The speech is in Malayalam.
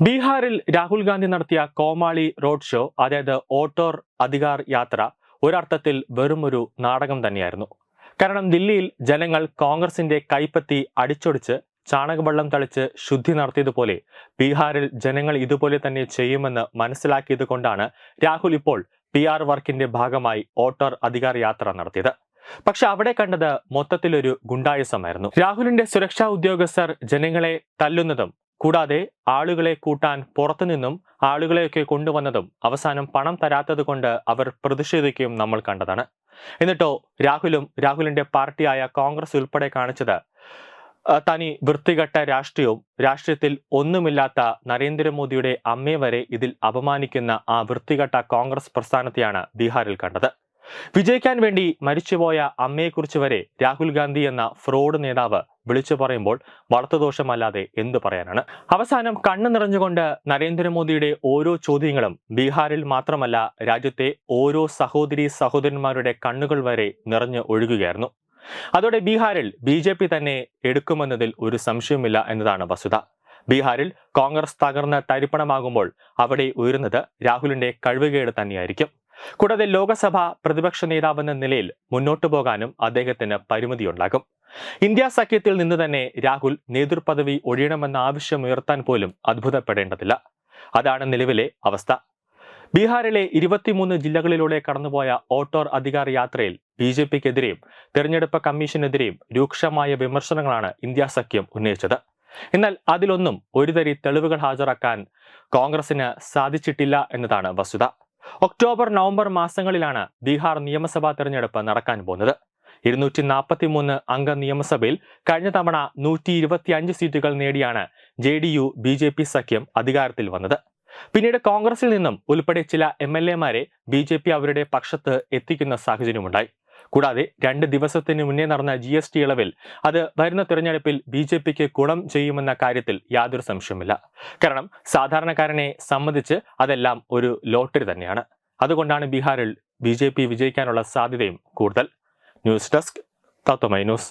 ബീഹാറിൽ രാഹുൽ ഗാന്ധി നടത്തിയ കോമാളി റോഡ് ഷോ അതായത് ഓട്ടോർ അധികാർ യാത്ര ഒരർത്ഥത്തിൽ വെറുമൊരു നാടകം തന്നെയായിരുന്നു. കാരണം ദില്ലിയിൽ ജനങ്ങൾ കോൺഗ്രസിന്റെ കൈപ്പത്തി അടിച്ചൊടിച്ച് ചാണകവെള്ളം തളിച്ച് ശുദ്ധി നടത്തിയതുപോലെ ബീഹാറിൽ ജനങ്ങൾ ഇതുപോലെ തന്നെ ചെയ്യുമെന്ന് മനസ്സിലാക്കിയത് കൊണ്ടാണ് രാഹുൽ ഇപ്പോൾ പി ആർ വർക്കിന്റെ ഭാഗമായി ഓട്ടോർ അധികാർ യാത്ര നടത്തിയത്. പക്ഷെ അവിടെ കണ്ടത് മൊത്തത്തിലൊരു ഗുണ്ടായുസമായിരുന്നു. രാഹുലിന്റെ സുരക്ഷാ ഉദ്യോഗസ്ഥർ ജനങ്ങളെ തല്ലുന്നതും കൂടാതെ ആളുകളെ കൂട്ടാൻ പുറത്തുനിന്നും ആളുകളെയൊക്കെ കൊണ്ടുവന്നതും അവസാനം പണം തരാത്തത് കൊണ്ട് അവർ പ്രതിഷേധിക്കുകയും നമ്മൾ കണ്ടതാണ്. എന്നിട്ടോ രാഹുലും രാഹുലിന്റെ പാർട്ടിയായ കോൺഗ്രസ് ഉൾപ്പെടെ കാണിച്ചത് തനി വൃത്തികെട്ട രാഷ്ട്രീയവും രാഷ്ട്രീയത്തിൽ ഒന്നുമില്ലാത്ത നരേന്ദ്രമോദിയുടെ അമ്മയെ വരെ ഇതിൽ അപമാനിക്കുന്ന ആ വൃത്തികെട്ട കോൺഗ്രസ് പ്രസ്ഥാനത്തെയാണ് ബീഹാറിൽ കണ്ടത്. വിജയിക്കാൻ വേണ്ടി മരിച്ചുപോയ അമ്മയെക്കുറിച്ച് വരെ രാഹുൽ ഗാന്ധി എന്ന ഫ്രോഡ് നേതാവ് വിളിച്ചു പറയുമ്പോൾ വളർത്തുദോഷമല്ലാതെ എന്തു പറയാനാണ്? അവസാനം കണ്ണു നിറഞ്ഞുകൊണ്ട് നരേന്ദ്രമോദിയുടെ ഓരോ ചോദ്യങ്ങളും ബീഹാറിൽ മാത്രമല്ല രാജ്യത്തെ ഓരോ സഹോദരി സഹോദരന്മാരുടെ കണ്ണുകൾ വരെ നിറഞ്ഞു ഒഴുകുകയായിരുന്നു. അതോടെ ബീഹാറിൽ ബി തന്നെ എടുക്കുമെന്നതിൽ ഒരു സംശയവുമില്ല എന്നതാണ് വസ്തുത. ബീഹാറിൽ കോൺഗ്രസ് തകർന്ന് തരിപ്പണമാകുമ്പോൾ അവിടെ ഉയരുന്നത് രാഹുലിന്റെ കഴിവുകേട് തന്നെയായിരിക്കും. കൂടാതെ ലോകസഭ പ്രതിപക്ഷ നേതാവെന്ന നിലയിൽ മുന്നോട്ടു പോകാനും അദ്ദേഹത്തിന് പരിമിതിയുണ്ടാകും. ഇന്ത്യ സഖ്യത്തിൽ നിന്ന് തന്നെ രാഹുൽ നേതൃപദവി ഒഴിയണമെന്ന ആവശ്യം ഉയർത്താൻ പോലും അത്ഭുതപ്പെടേണ്ടതില്ല. അതാണ് നിലവിലെ അവസ്ഥ. ബീഹാറിലെ ഇരുപത്തിമൂന്ന് ജില്ലകളിലൂടെ കടന്നുപോയ ഓട്ടോർ അധികാര യാത്രയിൽ ബി ജെ പിക്കെതിരെയും തെരഞ്ഞെടുപ്പ് കമ്മീഷനെതിരെയും രൂക്ഷമായ വിമർശനങ്ങളാണ് ഇന്ത്യ സഖ്യം ഉന്നയിച്ചത്. എന്നാൽ അതിലൊന്നും ഒരുതരി തെളിവുകൾ ഹാജരാക്കാൻ കോൺഗ്രസിന് സാധിച്ചിട്ടില്ല എന്നതാണ് വസ്തുത. ഒക്ടോബർ നവംബർ മാസങ്ങളിലാണ് ബീഹാർ നിയമസഭാ തെരഞ്ഞെടുപ്പ് നടക്കാൻ പോകുന്നത്. ഇരുന്നൂറ്റി നാൽപ്പത്തി മൂന്ന് അംഗ നിയമസഭയിൽ കഴിഞ്ഞ തവണ നൂറ്റി ഇരുപത്തി അഞ്ച് സീറ്റുകൾ നേടിയാണ് J D U B J P സഖ്യം അധികാരത്തിൽ വന്നത്. പിന്നീട് കോൺഗ്രസിൽ നിന്നും ഉൾപ്പെടെ ചില എം എൽ എമാരെ ബി ജെ പി അവരുടെ പക്ഷത്ത് എത്തിക്കുന്ന സാഹചര്യമുണ്ടായി. കൂടാതെ രണ്ട് ദിവസത്തിന് മുന്നേ നടന്ന ജി എസ് ടി ഇളവിൽ അത് വരുന്ന തിരഞ്ഞെടുപ്പിൽ ബി ജെ പിക്ക് ഗുണം ചെയ്യുമെന്ന കാര്യത്തിൽ യാതൊരു സംശയമില്ല കാരണം സാധാരണക്കാരനെ സംബന്ധിച്ച് അതെല്ലാം ഒരു ലോട്ടറി തന്നെയാണ്. അതുകൊണ്ടാണ് ബീഹാറിൽ ബി ജെ പി വിജയിക്കാനുള്ള സാധ്യതയും കൂടുതൽ. News desk Tatvamayi news.